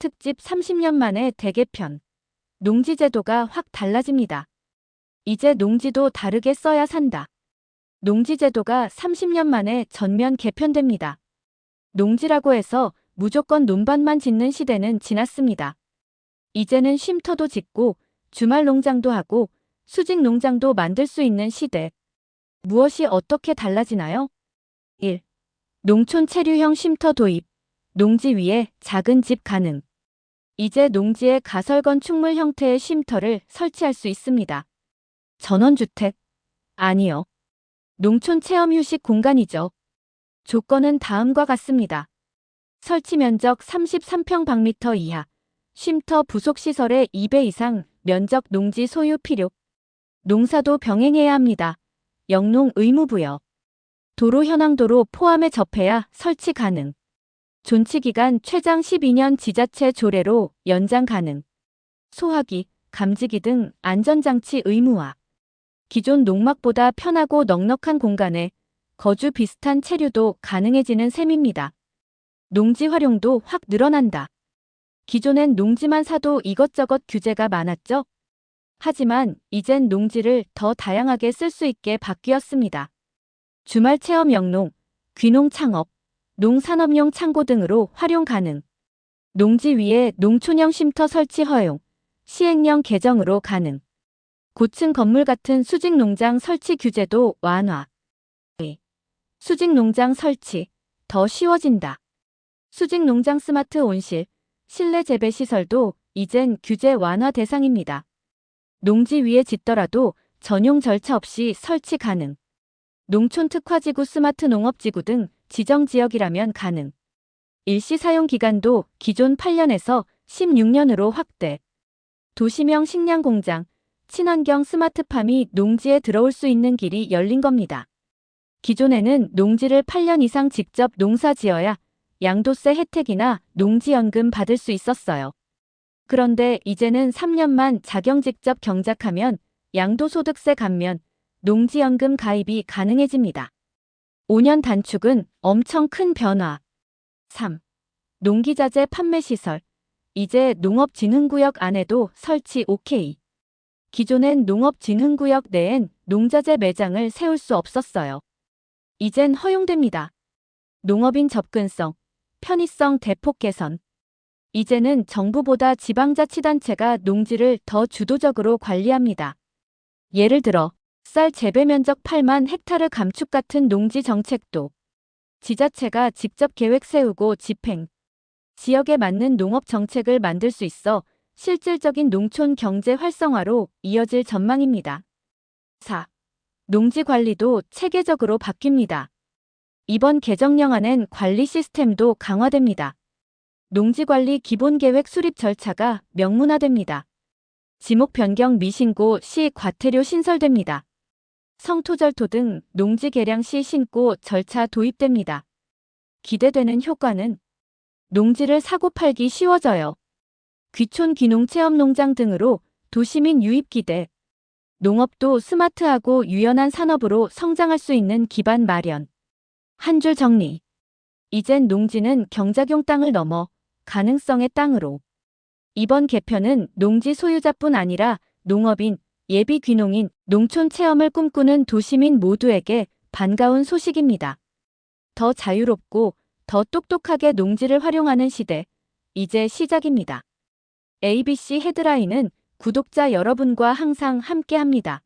특집 30년 만에 대개편. 농지제도가 확 달라집니다. 이제 농지도 다르게 써야 산다. 농지제도가 30년 만에 전면 개편됩니다. 농지라고 해서 무조건 논밭만 짓는 시대는 지났습니다. 이제는 쉼터도 짓고 주말 농장도 하고 수직 농장도 만들 수 있는 시대. 무엇이 어떻게 달라지나요? 1. 농촌 체류형 쉼터 도입. 농지 위에 작은 집 가능. 이제 농지에 가설 건축물 형태의 쉼터를 설치할 수 있습니다. 전원주택? 아니요. 농촌 체험 휴식 공간이죠. 조건은 다음과 같습니다. 설치 면적 33평 방미터 이하, 쉼터 부속 시설의 2배 이상 면적 농지 소유 필요. 농사도 병행해야 합니다. 영농 의무 부여. 도로 현황도로 포함해 접해야 설치 가능. 존치 기간 최장 12년 지자체 조례로 연장 가능. 소화기, 감지기 등 안전장치 의무화. 기존 농막보다 편하고 넉넉한 공간에 거주 비슷한 체류도 가능해지는 셈입니다. 농지 활용도 확 늘어난다. 기존엔 농지만 사도 이것저것 규제가 많았죠? 하지만 이젠 농지를 더 다양하게 쓸 수 있게 바뀌었습니다. 주말 체험 영농, 귀농 창업, 농산업용 창고 등으로 활용 가능. 농지 위에 농촌형 쉼터 설치 허용, 시행령 개정으로 가능. 고층 건물 같은 수직 농장 설치 규제도 완화. 수직 농장 설치, 더 쉬워진다. 수직 농장 스마트 온실, 실내 재배 시설도 이젠 규제 완화 대상입니다. 농지 위에 짓더라도 전용 절차 없이 설치 가능. 농촌 특화지구 스마트 농업지구 등 지정 지역이라면 가능. 일시 사용 기간도 기존 8년에서 16년으로 확대. 도시명 식량 공장, 친환경 스마트팜이 농지에 들어올 수 있는 길이 열린 겁니다. 기존에는 농지를 8년 이상 직접 농사 지어야 양도세 혜택이나 농지연금 받을 수 있었어요. 그런데 이제는 3년만 자경 직접 경작하면 양도소득세 감면, 농지연금 가입이 가능해집니다. 5년 단축은 엄청 큰 변화. 3. 농기자재 판매시설. 이제 농업진흥구역 안에도 설치 OK. 기존엔 농업진흥구역 내엔 농자재 매장을 세울 수 없었어요. 이젠 허용됩니다. 농업인 접근성, 편의성 대폭 개선. 이제는 정부보다 지방자치단체가 농지를 더 주도적으로 관리합니다. 예를 들어, 쌀 재배 면적 8만 헥타르 감축 같은 농지 정책도 지자체가 직접 계획 세우고 집행, 지역에 맞는 농업 정책을 만들 수 있어 실질적인 농촌 경제 활성화로 이어질 전망입니다. 4. 농지 관리도 체계적으로 바뀝니다. 이번 개정령안엔 관리 시스템도 강화됩니다. 농지관리 기본계획 수립 절차가 명문화됩니다. 지목 변경 미신고 시 과태료 신설됩니다. 성토절토 등 농지 개량 시 신고 절차 도입됩니다. 기대되는 효과는 농지를 사고 팔기 쉬워져요. 귀촌 귀농 체험 농장 등으로 도시민 유입 기대. 농업도 스마트하고 유연한 산업으로 성장할 수 있는 기반 마련. 한 줄 정리. 이젠 농지는 경작용 땅을 넘어 가능성의 땅으로. 이번 개편은 농지 소유자뿐 아니라 농업인, 예비 귀농인, 농촌 체험을 꿈꾸는 도시민 모두에게 반가운 소식입니다. 더 자유롭고 더 똑똑하게 농지를 활용하는 시대. 이제 시작입니다. ABC 헤드라인은 구독자 여러분과 항상 함께 합니다.